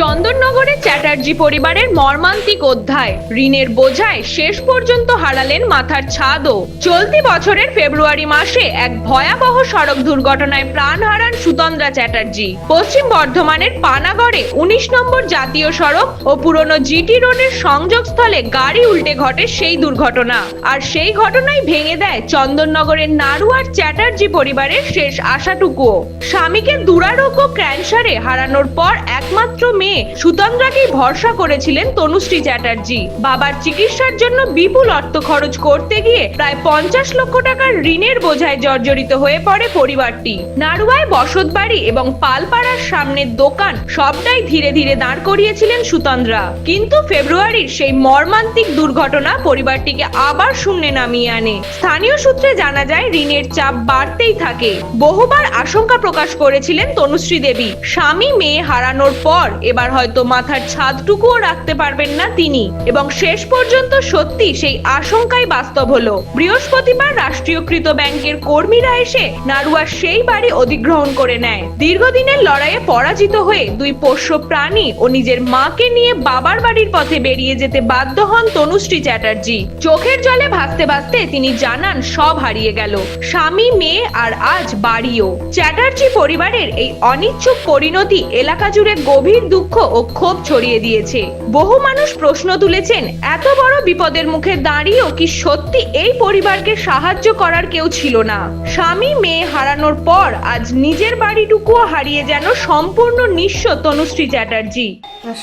চন্দননগরে চ্যাটার্জি পরিবারের মর্মান্তিক অধ্যায়। ঋণের বোঝায় শেষ পর্যন্ত হারালেন মাথার ছাদও। চলতি বছরের ফেব্রুয়ারি মাসে এক ভয়াবহ সড়ক দুর্ঘটনায় প্রাণ হারান সুতন্দ্রা চ্যাটার্জি। পশ্চিম বর্ধমানের পানাগড়ে উনিশ নম্বর জাতীয় সড়ক ও পুরনো জিটি রোডের সংযোগস্থলে গাড়ি উল্টে ঘটে সেই দুর্ঘটনা। আর সেই ঘটনাই ভেঙে দেয় চন্দননগরের নাড়ুয়ার চ্যাটার্জি পরিবারের শেষ আশাটুকুও। স্বামীকে দুরারোগ্য ক্যান্সারে হারানোর পর একমাত্র মেয়ে সুতন্দ্রাকেই ভরসা করেছিলেন তনুশ্রী চ্যাটার্জি। বাবার চিকিৎসার জন্য বিপুল অর্থ খরচ করতে গিয়ে প্রায় পঞ্চাশ লক্ষ টাকার ঋণের বোঝায় জর্জরিত হয়ে পড়ে পরিবারটি। নাড়ুয়ায় বসতবাড়ি এবং পালপাড়ার সামনের দোকান সবটাই ধীরে ধীরে দাঁড় করিয়েছিলেন সুতন্দ্রা। কিন্তু ফেব্রুয়ারির সেই মর্মান্তিক দুর্ঘটনা পরিবারটিকে আবার শূন্যে নামিয়ে আনে। স্থানীয় সূত্রে জানা যায়, ঋণের চাপ বাড়তেই থাকে। বহুবার আশঙ্কা প্রকাশ করেছিলেন তনুশ্রী দেবী। স্বামী মেয়ে হারানোর পর এবার হয়তো মাথার ছাদটুকুও রাখতে পারবেন না তিনি। এবং শেষ পর্যন্ত সত্যি সেই আশঙ্কাই বাস্তব হলো। বৃহস্পতিবার রাষ্ট্রীয়কৃত ব্যাংকের কর্মীরা এসে নাড়ুয়ার সেই বাড়ি অধিগ্রহণ করে নেয়। দীর্ঘদিনের লড়াইয়ে পরাজিত হয়ে দুই পোষ্য প্রাণী ও নিজের মাকে নিয়ে বাবার বাড়ির পথে বেরিয়ে যেতে বাধ্য হন তনুশ্রী চ্যাটার্জি। চোখের জলে ভাসতে ভাসতে তিনি জানান, সব হারিয়ে গেল। স্বামী, মেয়ে আর আজ বাড়িও। চ্যাটার্জি পরিবারের এই অনিচ্ছুক পরিণতি এলাকা জুড়ে গভীর দুঃখ ও ক্ষোভ ছড়িয়ে দিয়েছে। বহু মানুষ প্রশ্ন তুলেছেন, এত বড় বিপদের মুখে দাঁড়িয়েও কি সত্যি এই পরিবারকে সাহায্য করার কেউ ছিল না? স্বামী মেয়ে হারানোর পর আজ নিজের বাড়িটুকুও হারিয়ে যেন সম্পূর্ণ নিঃস্ব তনুশ্রী চ্যাটার্জি।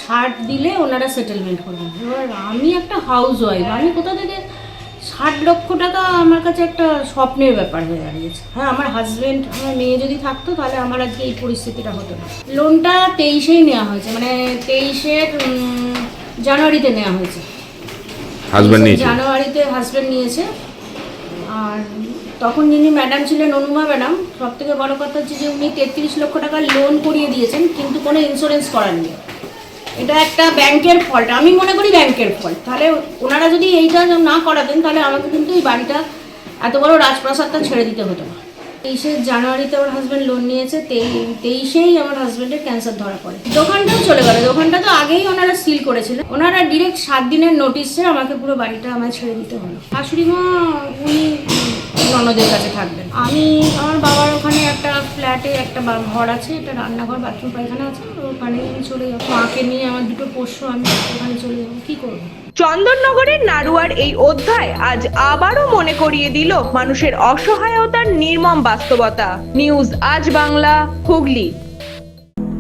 ষাট দিলে ওনারা সেটেলমেন্ট করবেন। এবার আমি একটা হাউস ওয়াইফ আমি কোথা থেকে ষাট লক্ষ টাকা আমার কাছে একটা স্বপ্নের ব্যাপার হয়ে দাঁড়িয়েছে। হ্যাঁ আমার হাজবেন্ড আমার মেয়ে যদি থাকতো তাহলে আমার আজকে এই পরিস্থিতিটা হতো না। লোনটা তেইশেই নেওয়া হয়েছে মানে তেইশের জানুয়ারিতে নেওয়া হয়েছে। হাজব্যান্ড নিয়েছে? জানুয়ারিতে হাজবেন্ড নিয়েছে। আর তখন যিনি ম্যাডাম ছিলেন অনুমা ম্যাডাম সব থেকে বড় কথা হচ্ছে যে উনি তেত্রিশ লক্ষ টাকা লোন করিয়ে দিয়েছেন কিন্তু কোনো ইন্স্যুরেন্স করাননি এটা একটা ব্যাংকের ফল্ট আমি মনে করি ব্যাংকের ফল্ট তাহলে ওনারা যদি এইটা না করাতেন, তাহলে আমাকে কিন্তু এই বাড়িটা এত বড় রাজপ্রাসাদটা ছেড়ে দিতে হতো না। তেইশে জানুয়ারিতে আমার হাজব্যান্ড লোন নিয়েছে, তেই- তেইশেই আমার হাজব্যান্ডের ক্যান্সার ধরা পড়ে। দোকানটাও চলে গেল। দোকানটা তো আগেই ওনারা সিল করেছিলেন। ওনারা ডিরেক্ট সাত দিনের নোটিশে আমাকে পুরো বাড়িটা আমায় ছেড়ে দিতে হলো। শাশুড়ি মা, উনি ননদের কাছে থাকবেন। আমি ফ্ল্যাটে একটা ঘর আছে, একটা রান্নাঘর বাথরুম পায়খানা আছে। ওখানে চলে যাব। মাকে নিয়ে আমার দুটো পোষ্য, আমি ওখানে চলে যাব। কি করব? চন্দননগরের নারুয়ার এই অধ্যায় আজ আবারও মনে করিয়ে দিল মানুষের অসহায়তার নির্মম বাস্তবতা। নিউজ আজ বাংলা, হুগলি।